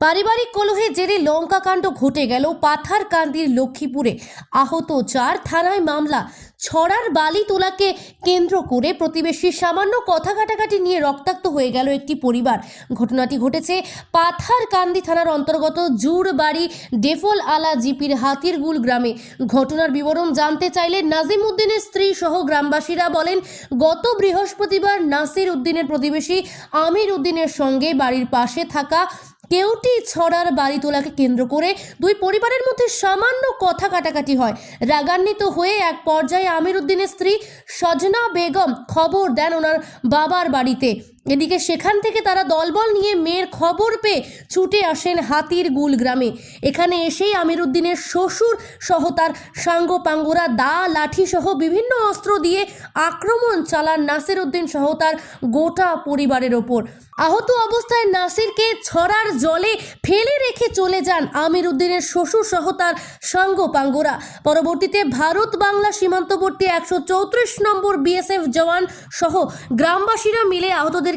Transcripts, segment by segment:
পারিবারিক কলহে জেরে লঙ্কাকাণ্ড ঘটে গেল পাথারকান্দির লক্ষ্মীপুরে। আহত চার থানায় মামলা। ছড়ার বালি তোলাকে কেন্দ্র করে প্রতিবেশীর সামান্য কথা কাটাকাটি নিয়ে রক্তাক্ত হয়ে গেল একটি পরিবার। ঘটনাটি ঘটেছে পাথারকান্দি থানার অন্তর্গত জুড়বাড়ি ডেফল আলা জিপির হাতিরগুল গ্রামে। ঘটনার বিবরণ জানতে চাইলে নাজিম উদ্দিনের স্ত্রী সহ গ্রামবাসীরা বলেন, গত বৃহস্পতিবার নাসির উদ্দিনের প্রতিবেশী আমির উদ্দিনের সঙ্গে বাড়ির পাশে থাকা কেউটি ছড়ার বাড়ি তোলাকে কেন্দ্র করে দুই পরিবারের মধ্যে সামান্য কথা কাটাকাটি হয়। রাগান্বিত হয়ে এক পর্যায়ে আমির উদ্দিনের স্ত্রী সজনা বেগম খবর দেন ওনার বাবার বাড়িতে। এদিকে সেখান থেকে তারা দলবল নিয়ে মেয়ের খবর পেয়ে ছুটে আসেন হাতির গুল গ্রামে। এখানে এসেই আমির উদ্দিনের শ্বশুর সহ তার সাঙ্গ পাঙ্গোরা দা, লাঠি সহ বিভিন্ন অস্ত্র দিয়ে আক্রমণ চালান নাসির উদ্দিন সহ তার গোটা পরিবারের ওপর। আহত অবস্থায় নাসিরকে ছড়ার জলে ফেলে রেখে চলে যান আমির উদ্দিনের শ্বশুর সহ তার সাঙ্গ পাঙ্গোরা পরবর্তীতে ভারত বাংলা সীমান্তবর্তী একশো চৌত্রিশ নম্বর বিএসএফ জওয়ান সহ গ্রামবাসীরা মিলে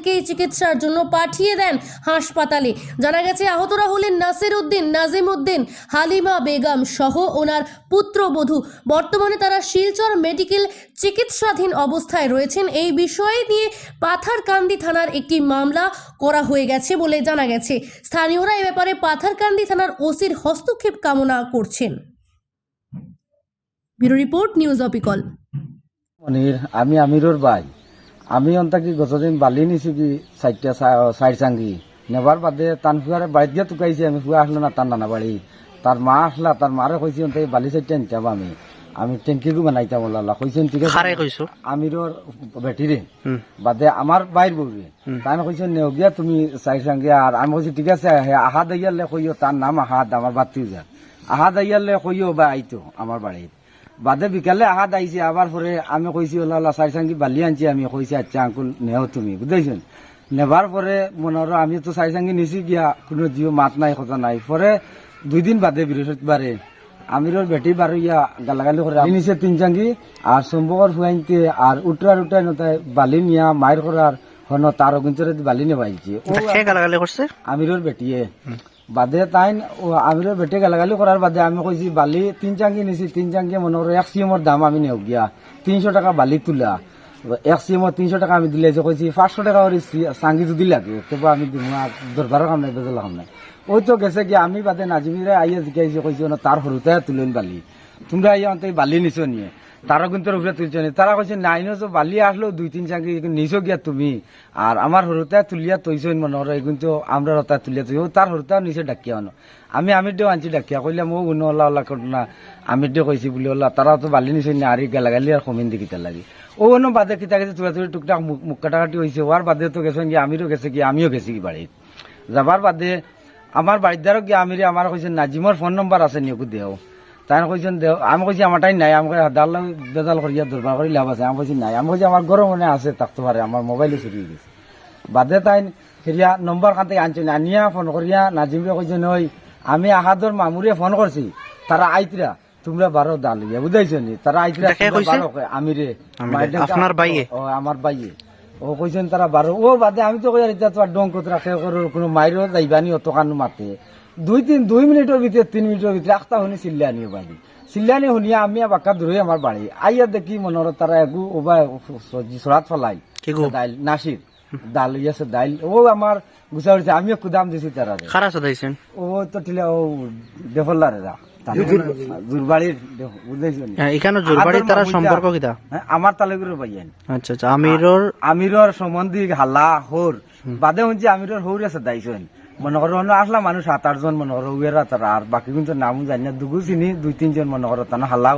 আহতদেরকে চিকিৎসার জন্য পাঠিয়ে দেন হাসপাতালে। জানা গেছে, আহতরা হলেন নাসির উদ্দিন নাজিম উদ্দিন হালিমা বেগম সহ ওনার পুত্রবধূ। বর্তমানে তারা শিলচর মেডিকেল চিকিৎসাধীন অবস্থায় রয়েছেন। এই বিষয়ে নিয়ে পাথারকান্দি থানার একটি মামলা করা হয়ে গেছে বলে জানা গেছে। স্থানীয়রা এ ব্যাপারে পাথারকান্দি থানার ওসির হস্তক্ষেপ কামনা করছেন। ব্যুরো রিপোর্ট, নিউজ অপিকল। আমি আমিরর ভাই। আমি অন্তাকি গতদিন বালি নিছি কি চারটা চার চাঙ্গি নেবার বাদে তান ফুয়ারে বাড়িত গিয়ে টুকাইছে আমি ফুয়া আসলো না তার নানা বাড়ি তার মা আসলা তার মারে কইছি অন্তাকি বালি চারটা নিতাম আমি। আমি টেঙ্কিরও বানাইতাম ওলা কইছেন ঠিক আছে। কইছো আমিরর বেটিরে বাদে আমার বাইর বউরে তাই কইছে নেও গিয়া তুমি চাই চাঙ্গিয়া আর আমি কইছি ঠিক আছে আহা। দাইয়ালে কইও তার নাম আহাদ আমার বাতিও যা। আহা দাইয়ালে কইও বা আইতো আমার বাড়িত বাদে বিকালে আহাদ আইছে আবার পরে আমি কইছি ওলা ওলা চাই চাঙ্গি বালি আনছি আমি কইছি আচ্ছা আঙ্কুল নেও তুমি বুঝাইছেন নেবার পরে মনে হলো আমি তো চাই চাঙ্গি নিছি গিয়া কোনো জিও মাত নাই কথা নাই পরে দুই দিন বাদে বৃহস্পতিবারে আমিরর বেটি বারো ইয়া গালাগালি করে আমি নিচে তিন চাঙ্গি আর সম্ভবর ফুয়াইতে আর উঠরার উঠাই নতায় বালি নিয়া মায়ের করার হন তার অগুঞ্চরে বালি নেবাইছে গালাগালি করছে আমিরর বেটিয়ে। বাদে তাই আমিরর বেটে গালাগালি করার বাদে আমি কইছি বালি তিন চাঙ্গি নিছি, তিন চাঙ্গি মনে করো এক সিএমর দাম আমি নেও গিয়া। তিনশো টাকা বালি তুলা। এক সিএমর তিনশো টাকা আমি দিলে যে কইছি পাঁচশো টাকা করে চাঙ্গি যদি লাগে তবু আমি দরবারের কাম নাই বেজল কাম নাই। ওই তো গেছে কি আমি বাদে নাজিমিরে আইয়া জিকাইছি কইছি তার সরুতে তুলেন বালি। তোমরা আইয়া বালি নিছো নিয়ে। তারা কিন্তু উপরে তুলছে নি। তারা কইছে নাই তো বালি আসলো, দুই, তিন চাঙ্গি নিছো গিয়া তুমি। আর আমার সরুতে তুলিয়া তৈছ মনে হয় কিন্তু আমরা রতা তুলিয়া তুই তার সরুতে নিচে ডাকিয়া আনো আমি আমির দিও আনছি ডাকিয়া কইলে মোক উন্ন ওলা ওলা ঘটনা আমির দিও কইছি বলি ওলা। তারা তো বালি নিছো নি আরি গালাগালি আর কমিন দি কিতা লাগি। ও অন্য বাদে কিতা গেছে তুলা তুলি টুকটাক মুখ কাটাকাটি হয়েছে ওর বাদে তো গেছেন কি আমিরও গেছে কি, আমিও গেছি কি বাড়িত যাবার বাদে আমার বাড়ির দ্বারা গিয়ে আমিরে আমার কইছে নাজিমর ফোন নম্বর আছে নিয়োগ দেও তাই কইছেন আমি কইছি আমারটাই নাই আমাকে দাল বেজাল করিয়া দুর্বার করি লাভ আছে। আমি কইছি নাই। আমি কইছি আমার ঘরে মনে আছে থাকতে পারে আমার মোবাইলে চুরি গেছে। বাদে তাই সেরিয়া নম্বর খান থেকে আনছেন আনিয়া ফোন করিয়া। নাজিমরে কইছেন ওই আমি আহাদর মামুরে ফোন করছি তারা আইতরা তোমরা বারো দাল ইয়া বুঝাইছো নি? তারা আইতরা তোমরা কইছে? আমিরে আমিরে। মায়ের ডাক- আপনার বাইয়ে? ও আমার বাইয়ে। ও কইছেন তারা বারো ও বাদে আমি তো কই আর এটা তো আর ডং কত রাখে করো কোনো মাইরও যাইবানি অত কানু মাতে। দুই তিন দুই মিনিটের ভিতরে তিন মিনিটের ভিতরে আখতা শুনি চিল্লানি বাড়ি চিল্লানি শুনিয়া আমি বাক্কা দূরে আমার বাড়ি আইয়া দেখি মনের তারা একু ওবা সরাত ফলাই? দাইল নাসির ডাল ইয়াছে দাইল। ও আমার গুছা উঠছে আমিও কুদাম দিছি তারা খারা সদাইছেন ও তো টিলে ও দেফল্লারে রা দুর্বাড়ির বুঝাইছো নি? এখানে জোরবাড়ি তারা আদর সম্পর্ক মামুইদা। কিতা? হ্যাঁ, আমার বাইয়ান আচ্ছা আচ্ছা আমিরর আমিরর সম্বন্ধী হাল্লা হোর বাদে শুনছি আমিরর হৌর আছে দাইছেন। মনে করো আসলা মানুষ সাত আট জন মনে করো উয়ের আর বাকি কিন্তু নাম জানি না দুগু চিনি, দুই, তিনজন মনে করো তানা হাল্লা